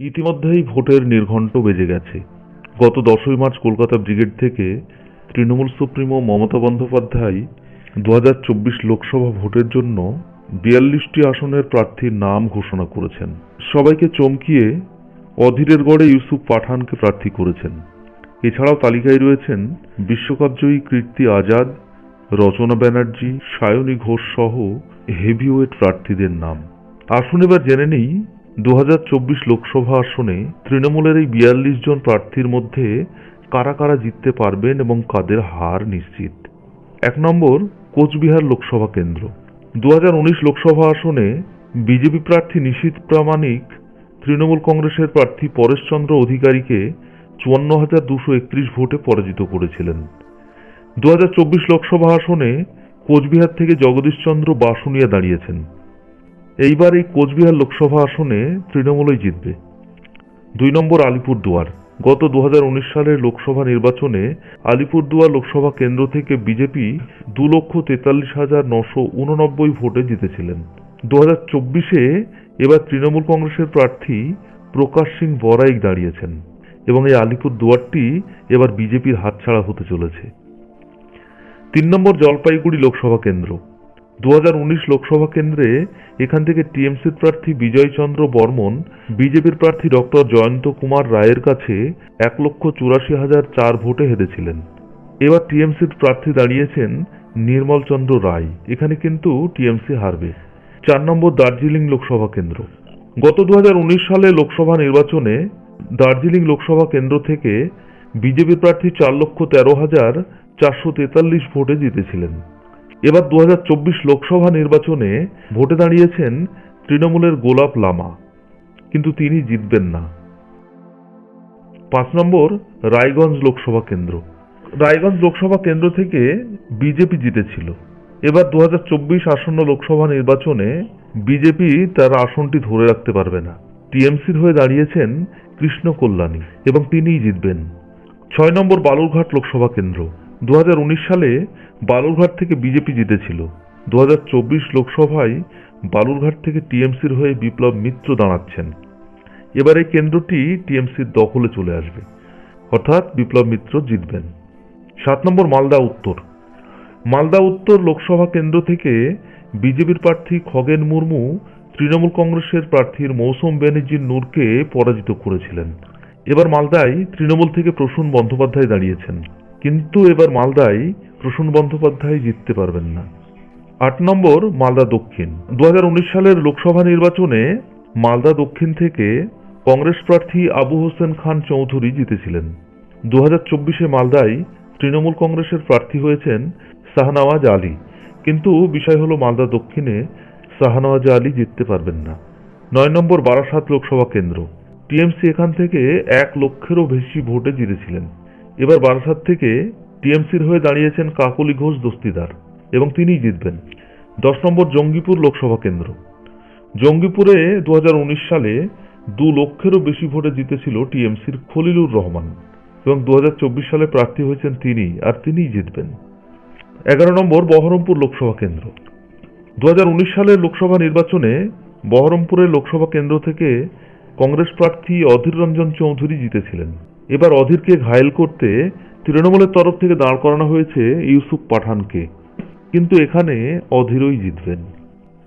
ইতিমধ্যেই ভোটের নির্ঘণ্ট বেজে গেছে। গত দশই মার্চ কলকাতা ব্রিগেড থেকে তৃণমূল সুপ্রিমো মমতা বন্দ্যোপাধ্যায় দু হাজার চব্বিশ লোকসভা ভোটের জন্য বিয়াল্লিশটি আসনের প্রার্থীর নাম ঘোষণা করেছেন। সবাইকে চমকিয়ে অধীরের গড়ে ইউসুফ পাঠানকে প্রার্থী করেছেন। এছাড়াও তালিকায় রয়েছেন বিশ্বকাপজয়ী কীর্তি আজাদ, রচনা ব্যানার্জি, সায়নী ঘোষ সহ হেভিওয়েট প্রার্থীদের নাম। আসুন এবার জেনে নেই দু হাজার চব্বিশ লোকসভা আসনে তৃণমূলের এই বিয়াল্লিশ জন প্রার্থীর মধ্যে কারা কারা জিততে পারবেন এবং কাদের হার নিশ্চিত? এক নম্বর, কোচবিহার লোকসভা কেন্দ্র। দু হাজার উনিশ লোকসভা আসনে বিজেপি প্রার্থী নিশীথ প্রামাণিক তৃণমূল কংগ্রেসের প্রার্থী পরেশচন্দ্র অধিকারীকে চুয়ান্ন হাজার দুশো একত্রিশ ভোটে পরাজিত করেছিলেন। দু হাজার চব্বিশ লোকসভা আসনে কোচবিহার থেকে জগদীশচন্দ্র বাসুনিয়া দাঁড়িয়েছেন। এইবার এই কোচবিহার লোকসভা আসনে তৃণমূলই জিতবে। দুই নম্বর আলিপুরদুয়ার। গত দু হাজার উনিশ সালের লোকসভা নির্বাচনে আলিপুরদুয়ার লোকসভা কেন্দ্র থেকে বিজেপি দু লক্ষ তেতাল্লিশ হাজার নশো উননব্বই ভোটে জিতেছিলেন। দু হাজার চব্বিশে এবার তৃণমূল কংগ্রেসের প্রার্থী প্রকাশ সিং বরাইক দাঁড়িয়েছেন এবং এই আলিপুর দুয়ারটি এবার বিজেপির হাতছাড়া হতে চলেছে। তিন নম্বর জলপাইগুড়ি লোকসভা কেন্দ্র। দু হাজার উনিশ লোকসভা কেন্দ্রে এখান থেকে টিএমসির প্রার্থী বিজয়চন্দ্র বর্মন, বিজেপির প্রার্থী ডক্টর জয়ন্ত কুমার রায়ের কাছে এক লক্ষ চুরাশি হাজার চার ভোটে হেরেছিলেন। এবার টিএমসির প্রার্থী দাঁড়িয়েছেন নির্মল চন্দ্র রায়। এখানে কিন্তু টিএমসি হারবে। চার নম্বর দার্জিলিং লোকসভা কেন্দ্র। গত দুহাজার উনিশ সালে লোকসভা নির্বাচনে দার্জিলিং লোকসভা কেন্দ্র থেকে বিজেপি প্রার্থী চার লক্ষ তেরো হাজার চারশো তেতাল্লিশ ভোটে জিতেছিলেন। এবার দু হাজার চব্বিশ লোকসভা নির্বাচনে ভোটে দাঁড়িয়েছেন তৃণমূলের গোলাপ লামা। কিন্তু তিনি জিতবেন না। পাঁচ নম্বর, রায়গঞ্জ লোকসভা কেন্দ্র। রায়গঞ্জ লোকসভা কেন্দ্র থেকে বিজেপি জিতেছিল। এবার দু হাজার চব্বিশ আসন্ন লোকসভা নির্বাচনে বিজেপি তার আসনটি ধরে রাখতে পারবে না। টিএমসির হয়ে দাঁড়িয়েছেন কৃষ্ণ কল্যাণী এবং তিনিই জিতবেন। ছয় নম্বর, বালুরঘাট লোকসভা কেন্দ্র। দু হাজার উনিশ সালে বালুরঘাট থেকে বিজেপি জিতেছিল। দু হাজার চব্বিশ লোকসভায় বালুরঘাট থেকে টিএমসির হয়ে বিপ্লব মিত্র দাঁড়াচ্ছেন। এবার এই কেন্দ্রটি টিএমসির দখলে চলে আসবে। অর্থাৎ বিপ্লব মিত্র জিতবেন। সাত নম্বর মালদা উত্তর। মালদা উত্তর লোকসভা কেন্দ্র থেকে বিজেপির প্রার্থী খগেন মুর্মু তৃণমূল কংগ্রেসের প্রার্থীর মৌসুম ব্যানার্জির নূরকে পরাজিত করেছিলেন। এবার মালদায় তৃণমূল থেকে প্রসূন বন্দ্যোপাধ্যায় দাঁড়িয়েছেন। কিন্তু এবার মালদায় প্রসূন বন্দ্যোপাধ্যায় জিততে পারবেন না। আট নম্বর, মালদা দক্ষিণ। দু হাজার উনিশ সালের লোকসভা নির্বাচনে মালদা দক্ষিণ থেকে কংগ্রেস প্রার্থী আবু হোসেন খান চৌধুরী জিতেছিলেন। দু হাজার চব্বিশে মালদায় তৃণমূল কংগ্রেসের প্রার্থী হয়েছেন শাহনওয়াজ আলী। কিন্তু বিষয় হলো মালদা দক্ষিণে শাহনওয়াজ আলী জিততে পারবেন না। নয় নম্বর, বারাসাত লোকসভা কেন্দ্র। টিএমসি এখান থেকে এক লক্ষেরও বেশি ভোটে জিতেছিলেন। এবার বারাসাত থেকে টিএমসির হয়ে দাঁড়িয়েছেন কাকলি ঘোষ দস্তিদার এবং তিনিই জিতবেন। দশ নম্বর জঙ্গিপুর লোকসভা কেন্দ্র। জঙ্গিপুরে দু হাজার উনিশ সালে দু লক্ষেরও বেশি ভোটে জিতেছিল টিএমসির খলিলুর রহমান এবং দু হাজার চব্বিশ সালে প্রার্থী হয়েছেন তিনি আর তিনিই জিতবেন। এগারো নম্বর বহরমপুর লোকসভা কেন্দ্র। দু হাজার উনিশ সালের লোকসভা নির্বাচনে বহরমপুরের লোকসভা কেন্দ্র থেকে কংগ্রেস প্রার্থী অধীর রঞ্জন চৌধুরী জিতেছিলেন। এবার অধীরকে ঘায়েল করতে তৃণমূলের তরফ থেকে দাঁড় করানো হয়েছে ইউসুফ পাঠানকে। কিন্তু এখানে অধীরই জিতবেন।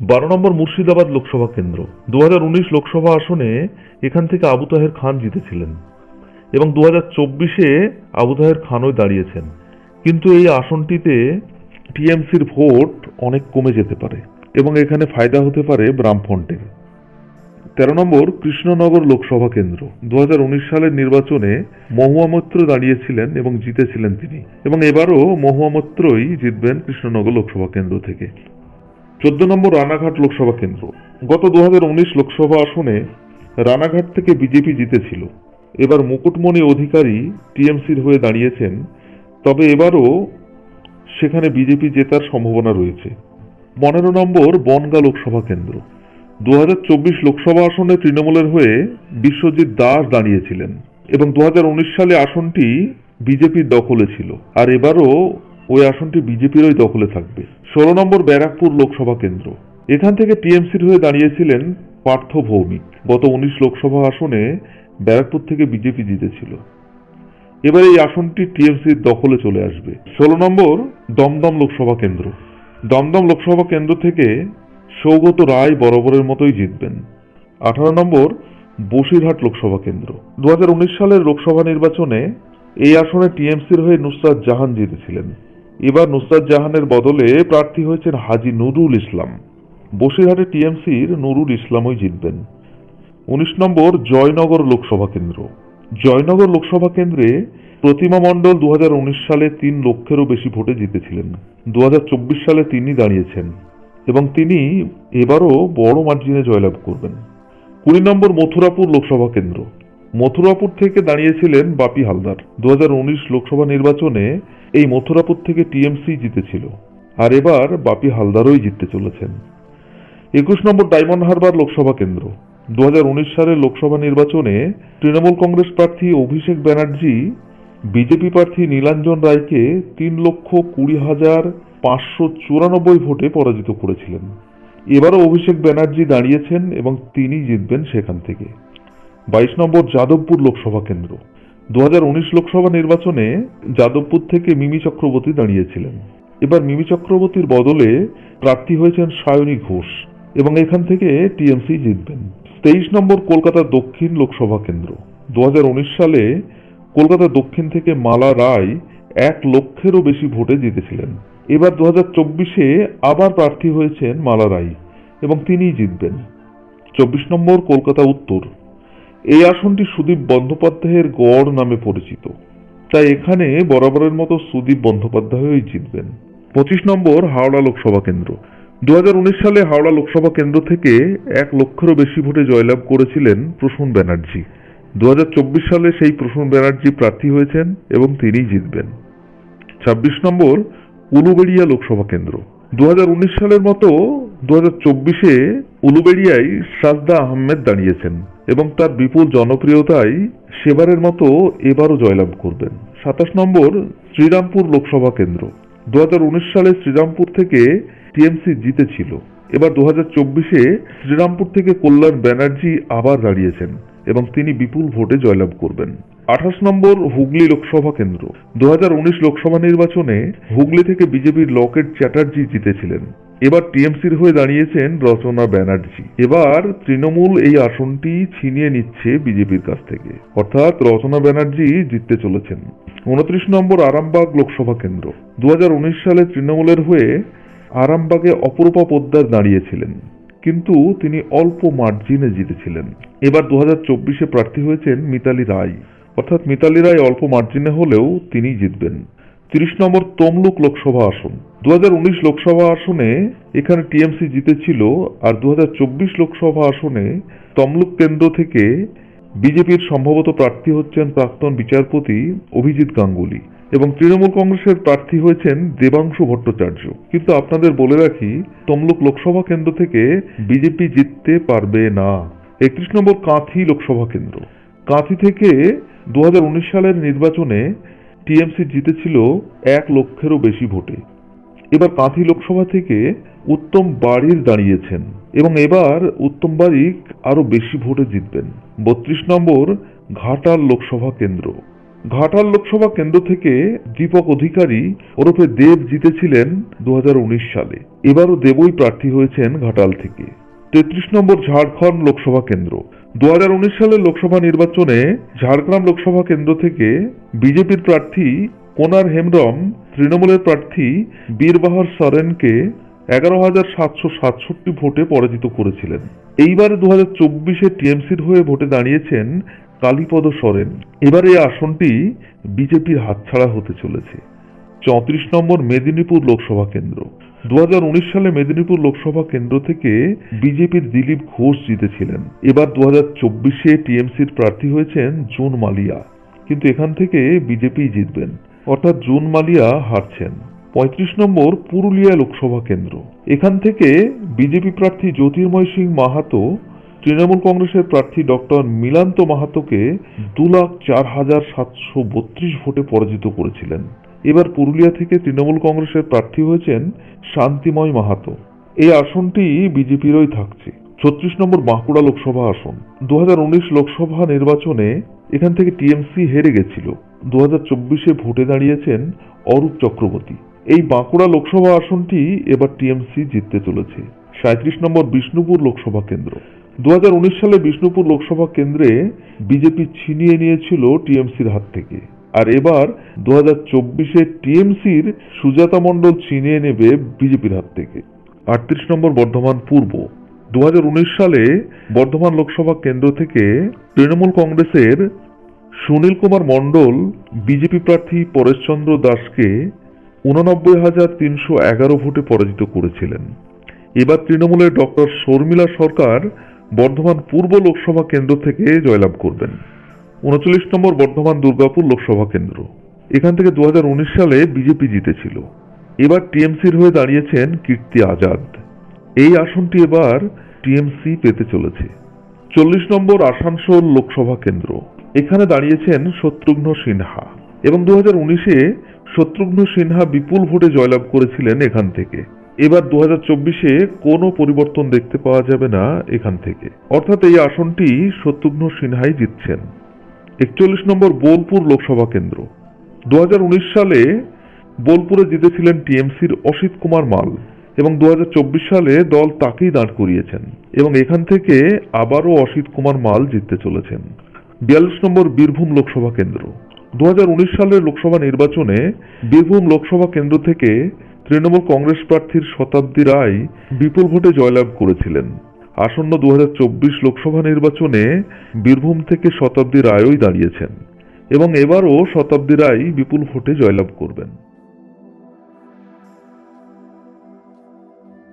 বারো নম্বর মুর্শিদাবাদ লোকসভা কেন্দ্র। দু হাজার উনিশ লোকসভা আসনে এখান থেকে আবু তাহের খান জিতেছিলেন এবং দু হাজার চব্বিশে আবু তাহের খানও দাঁড়িয়েছেন। কিন্তু এই আসনটিতে টিএমসির ভোট অনেক কমে যেতে পারে এবং এখানে ফায়দা হতে পারে বামফ্রন্টের তেরো নম্বর কৃষ্ণনগর লোকসভা কেন্দ্র। দুহাজার উনিশ সালের নির্বাচনে মহুয়ামত্র দাঁড়িয়েছিলেন এবং জিতেছিলেন তিনি। এবং এবারও মহুয়ামত্রই জিতবেন কৃষ্ণনগর লোকসভা কেন্দ্র থেকে। চোদ্দ নম্বর রানাঘাট লোকসভা কেন্দ্র। গত দু হাজার উনিশ লোকসভা আসনে রানাঘাট থেকে বিজেপি জিতেছিল। এবার মুকুটমণি অধিকারী টিএমসির হয়ে দাঁড়িয়েছেন। তবে এবারও সেখানে বিজেপি জেতার সম্ভাবনা রয়েছে। পনেরো নম্বর বনগা লোকসভা কেন্দ্র। দু হাজার চব্বিশ লোকসভা আসনে তৃণমূলের হয়ে বিশ্বজিৎ দাস দাঁড়িয়েছিলেন এবং দু হাজার উনিশ সালে আসনটি বিজেপির দখলে ছিল। আর এবারও ওই আসনটি বিজেপিরই দখলে থাকবে। ষোলো নম্বর ব্যারাকপুর লোকসভা কেন্দ্র। এখান থেকে টিএমসির হয়ে দাঁড়িয়েছিলেন পার্থ ভৌমিক। গত উনিশ লোকসভা আসনে ব্যারাকপুর থেকে বিজেপি জিতেছিল। এবার এই আসনটি টিএমসির দখলে চলে আসবে। ষোলো নম্বর দমদম লোকসভা কেন্দ্র। দমদম লোকসভা কেন্দ্র থেকে সৌগত রায় বরাবরের মতোই জিতবেন। আঠারো নম্বর, বসিরহাট লোকসভা কেন্দ্র। দু হাজার উনিশ সালের লোকসভা নির্বাচনে এই আসনে টিএমসির হয়ে নুসরাত জাহান জিতেছিলেন। এবার নুসরাত জাহানের বদলে প্রার্থী হয়েছেন হাজি নুরুল ইসলাম। বসিরহাটে টিএমসির নুরুল ইসলামই জিতবেন। উনিশ নম্বর, জয়নগর লোকসভা কেন্দ্র। জয়নগর লোকসভা কেন্দ্রে প্রতিমা মণ্ডল দু হাজার উনিশ সালে তিন লক্ষেরও বেশি ভোটে জিতেছিলেন। দু হাজার চব্বিশ সালে তিনি দাঁড়িয়েছেন। এবং তিনি এবারও বড় মার্জিনে জয়লাভ করবেন। কুড়ি নম্বর মথুরাপুর লোকসভা কেন্দ্র। মথুরাপুর থেকে দাঁড়িয়েছিলেন বাপি হালদার। দু লোকসভা নির্বাচনে এই মথুরাপুর থেকে টিএমসি জিতেছিল, আর এবার বাপি হালদারই জিততে চলেছেন। একুশ নম্বর ডায়মন্ড হারবার লোকসভা কেন্দ্র। দু হাজার উনিশ সালের লোকসভা নির্বাচনে তৃণমূল কংগ্রেস প্রার্থী অভিষেক ব্যানার্জি, বিজেপি প্রার্থী নীলাঞ্জন রায়কে তিন লক্ষ কুড়ি হাজার পাঁচশো চুরানব্বই ভোটে পরাজিত করেছিলেন। এবারও অভিষেক ব্যানার্জি দাঁড়িয়েছেন এবং তিনি জিতবেন সেখান থেকে। বাইশ নম্বর যাদবপুর লোকসভা কেন্দ্র। দুহাজার উনিশ লোকসভা নির্বাচনে যাদবপুর থেকে মিমি চক্রবর্তী দাঁড়িয়েছিলেন। এবার মিমি চক্রবর্তীর বদলে প্রার্থী হয়েছেন সায়নী ঘোষ এবং এখান থেকে টিএমসি জিতবেন। তেইশ নম্বর কলকাতা দক্ষিণ লোকসভা কেন্দ্র। দু হাজার উনিশ সালে কলকাতা দক্ষিণ থেকে মালা রায় এক লক্ষেরও বেশি ভোটে জিতেছিলেন। এবার দু হাজার চব্বিশে আবার প্রার্থী হয়েছেন মালা রায় এবং তিনিই জিতবেন। চব্বিশ নম্বর কলকাতা উত্তর। এই আসনটি সুদীপ বন্দ্যোপাধ্যায়ের গড় নামে পরিচিত। তাই এখানে বরাবরের মতো সুদীপ বন্দ্যোপাধ্যায়ই জিতবেন। পঁচিশ নম্বর হাওড়া লোকসভা কেন্দ্র। দু হাজার উনিশ সালে হাওড়া লোকসভা কেন্দ্র থেকে এক লক্ষেরও বেশি ভোটে জয়লাভ করেছিলেন প্রসূন ব্যানার্জি। দু হাজার চব্বিশ সালে সেই প্রসূন ব্যানার্জি প্রার্থী হয়েছেন এবং তিনিই জিতবেন। ছাব্বিশ নম্বর উলুবেড়িয়া লোকসভা কেন্দ্র। দুহাজার উনিশ সালের মতো দু হাজার চব্বিশে উলুবেড়িয়ায় সাজদা আহমেদ দাঁড়িয়েছেন এবং তার বিপুল জনপ্রিয়তায় সেবারের মতো এবারও জয়লাভ করবেন। সাতাশ নম্বর শ্রীরামপুর লোকসভা কেন্দ্র। দু হাজার উনিশ সালে শ্রীরামপুর থেকে টিএমসি জিতেছিল। এবার দু হাজার চব্বিশে শ্রীরামপুর থেকে কল্যাণ ব্যানার্জি আবার দাঁড়িয়েছেন এবং তিনি বিপুল ভোটে জয়লাভ করবেন। আঠাশ নম্বর হুগলি লোকসভা কেন্দ্র। দু হাজার উনিশ লোকসভা নির্বাচনে হুগলি থেকে বিজেপির লকেট চ্যাটার্জি জিতেছিলেন। এবার টিএমসির হয়ে দাঁড়িয়েছেন রচনা ব্যানার্জি। এবার তৃণমূল এই আসনটি ছিনিয়ে নিচ্ছে বিজেপির কাছ থেকে। অর্থাৎ রচনা ব্যানার্জি জিততে চলেছেন। উনত্রিশ নম্বর আরামবাগ লোকসভা কেন্দ্র। দু হাজার উনিশ সালে তৃণমূলের হয়ে আরামবাগে অপরূপা পোদ্দার দাঁড়িয়েছিলেন। কিন্তু তিনি অল্প মার্জিনে জিতেছিলেন। এবার দু হাজার চব্বিশে প্রার্থী হয়েছেন মিতালি রায়। অর্থাৎ মিতালি রায় অল্প মার্জিনে হলেও তিনি জিতবেন। তিরিশ নম্বর তমলুক লোকসভা আসন। দুহাজার উনিশ লোকসভা আসনে এখানে টিএমসি জিতেছিল আর দুহাজার চব্বিশ লোকসভা আসনে তমলুক কেন্দ্র থেকে বিজেপির সম্ভবত প্রার্থী হচ্ছেন প্রাক্তন বিচারপতি অভিজিৎ গাঙ্গুলি এবং তৃণমূল কংগ্রেসের প্রার্থী হয়েছেন দেবাংশু ভট্টাচার্য। কিন্তু আপনাদের বলে রাখি, তমলুক লোকসভা কেন্দ্র থেকে বিজেপি জিততে পারবে না। একত্রিশ নম্বর কাঁথি লোকসভা কেন্দ্র। কাঁথি থেকে দু হাজার উনিশ সালের নির্বাচনে টিএমসি জিতেছিল এক লক্ষেরও বেশি ভোটে। এবার কাঁথি লোকসভা থেকে উত্তম বাড়ির দাঁড়িয়েছেন এবং এবার উত্তম বারিক আরও বেশি ভোটে জিতবেন। বত্রিশ নম্বর ঘাটাল লোকসভা কেন্দ্র। ঘাটাল লোকসভা কেন্দ্র থেকে দীপক অধিকারী ওরফে দেব জিতেছিলেন দু হাজার উনিশ সালে। এবারও দেবই প্রার্থী হয়েছেন ঘাটাল থেকে। তেত্রিশ নম্বর ঝাড়খণ্ড লোকসভা কেন্দ্র। দু হাজার উনিশ সালের লোকসভা নির্বাচনে ঝাড়গ্রাম লোকসভা কেন্দ্র থেকে বিজেপির প্রার্থী কোনার হেমব্রম, তৃণমূলের প্রার্থী বীরবাহর সরেনকে এগারো হাজার সাতশো সাতষট্টি ভোটে পরাজিত করেছিলেন। এইবারে দু হাজার চব্বিশে টিএমসির হয়ে ভোটে দাঁড়িয়েছেন কালীপদ সরেন। এবার এই আসনটি বিজেপির হাতছাড়া হতে চলেছে। চৌত্রিশ নম্বর মেদিনীপুর লোকসভা কেন্দ্র। দু হাজার উনিশ সালে মেদিনীপুর লোকসভা কেন্দ্র থেকে বিজেপির দিলীপ ঘোষ জিতেছিলেন। এবার দু হাজার চব্বিশে টিএমসির প্রার্থী হয়েছেন জুন মালিয়া। কিন্তু এখান থেকে বিজেপি জিতবেন। অর্থাৎ জুন মালিয়া হারছেন। পঁয়ত্রিশ নম্বর পুরুলিয়া লোকসভা কেন্দ্র। এখান থেকে বিজেপি প্রার্থী জ্যোতির্ময় সিং মাহাতো, তৃণমূল কংগ্রেসের প্রার্থী ডক্টর মিলান্ত মাহাতোকে দু লাখ চার হাজার সাতশো বত্রিশ ভোটে পরাজিত করেছিলেন। এবার পুরুলিয়া থেকে তৃণমূল কংগ্রেসের প্রার্থী হয়েছেন শান্তিময় মাহাতো। এই আসনটি বিজেপিরই থাকছে। ছত্রিশ নম্বর বাঁকুড়া লোকসভা আসন। দু হাজার উনিশ লোকসভা নির্বাচনে এখান থেকে টিএমসি হেরে গেছিল। দু হাজার চব্বিশে ভোটে দাঁড়িয়েছেন অরূপ চক্রবর্তী। এই বাঁকুড়া লোকসভা আসনটি এবার টিএমসি জিততে চলেছে। সাঁত্রিশ নম্বর বিষ্ণুপুর লোকসভা কেন্দ্র। দু হাজার উনিশ সালে বিষ্ণুপুর লোকসভা কেন্দ্রে বিজেপি ছিনিয়ে নিয়েছিল টিএমসির হাত থেকে। আর এবার দু হাজার চব্বিশে টিএমসির সুজাতা মণ্ডল ছিনিয়ে নেবে বিজেপির হাত থেকে। আটত্রিশ নম্বর বর্ধমান পূর্ব। দুহাজার উনিশ সালে বর্ধমান লোকসভা কেন্দ্র থেকে তৃণমূল কংগ্রেসের সুনীল কুমার মণ্ডল বিজেপি প্রার্থী পরেশচন্দ্র দাসকে উননব্বই হাজার তিনশো এগারো ভোটে পরাজিত করেছিলেন। এবার তৃণমূলের ডক্টর শর্মিলা সরকার বর্ধমান পূর্ব লোকসভা কেন্দ্র থেকে জয়লাভ করবেন। উনচল্লিশ নম্বর বর্ধমান দুর্গাপুর লোকসভা কেন্দ্র। এখান থেকে দু হাজার উনিশ সালে বিজেপি জিতেছিল। এবার টিএমসির হয়ে দাঁড়িয়েছেন কীর্তি আজাদ। এই আসনটি এবার টিএমসি পেতে চলেছে। চল্লিশ নম্বর আসানসোল লোকসভা কেন্দ্র। এখানে দাঁড়িয়েছেন শত্রুঘ্ন সিনহা। এবং দু হাজার উনিশে শত্রুঘ্ন সিনহা বিপুল ভোটে জয়লাভ করেছিলেন এখান থেকে। এবার দু হাজার চব্বিশে কোনো পরিবর্তন দেখতে পাওয়া যাবে না এখান থেকে। অর্থাৎ এই আসনটি শত্রুঘ্ন সিনহাই জিতছেন। একচল্লিশ নম্বর বোলপুর লোকসভা কেন্দ্র। দু হাজার উনিশ সালে বোলপুরে জিতেছিলেন টিএমসির অসিত কুমার মাল এবং দু হাজার চব্বিশ সালে দল তাকেই দাঁড় করিয়েছেন এবং এখান থেকে আবারও অসিত কুমার মাল জিততে চলেছেন। বিয়াল্লিশ নম্বর বীরভূম লোকসভা কেন্দ্র। দু হাজার উনিশ সালের লোকসভা নির্বাচনে বীরভূম লোকসভা কেন্দ্র থেকে তৃণমূল কংগ্রেস প্রার্থীর শতাব্দী রায় বিপুল ভোটে জয়লাভ করেছিলেন। আসন্ন দু হাজার চব্বিশ লোকসভা নির্বাচনে বীরভূম থেকে শতাব্দী রায়ই দাঁড়িয়েছেন এবং এবারও শতাব্দী রায় বিপুল ভোটে জয়লাভ করবেন।